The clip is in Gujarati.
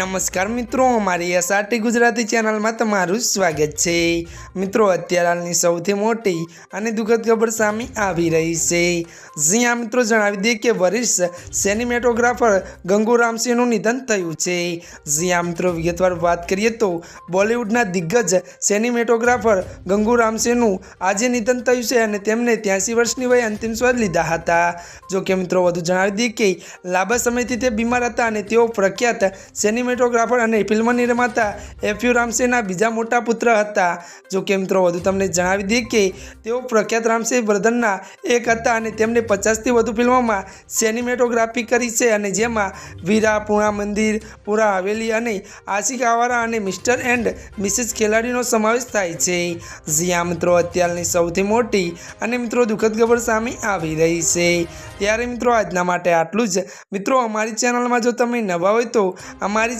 નમસ્કાર મિત્રો અમારી એસઆરટી ગુજરાતી ચેનલમાં તમારું સ્વાગત છે. મિત્રો, અત્યારે હાલની સૌથી મોટી અને દુઃખદ ખબર સામે આવી રહી છે. જ્યાં મિત્રો, જણાવી દઈએ કે વરિષ્ઠ સિનેમેટોગ્રાફર ગંગુ રામસિંહનું નિધન થયું છે. જ્યાં મિત્રો, વિગતવાર વાત કરીએ તો બોલિવૂડના દિગ્ગજ સિનેમેટોગ્રાફર ગંગુ રામસિંહનું આજે નિધન થયું છે અને તેમને ત્યાંસી વર્ષની વયે અંતિમ સ્વાદ લીધા હતા. જો કે, મિત્રો, વધુ જણાવી દઈએ કે લાંબા સમયથી તે બીમાર હતા અને તેઓ પ્રખ્યાત સિનેમેટોગ્રાફર અને ફિલ્મ નિર્માતા એફયુ રામસેના બીજા મોટા પુત્ર હતા. જો કે મિત્રો, વધુ તમને જણાવી દઈએ કે તેઓ પ્રખ્યાત રામસે બ્રધરના એક હતા અને તેમણે પચાસથી વધુ ફિલ્મોમાં સિનેમેટોગ્રાફી કરી છે અને જેમાં વીરા, પૂણા મંદિર, પૂરા હવેલી અને આશિક આવારા અને મિસ્ટર એન્ડ મિસિસ ખેલાડીનો સમાવેશ થાય છે. જ્યાં મિત્રો, અત્યારની સૌથી મોટી અને મિત્રો દુઃખદ ખબર સામે આવી રહી છે. ત્યારે મિત્રો, આજના માટે આટલું જ. મિત્રો, અમારી ચેનલમાં જો તમે નવા હોય તો અમારી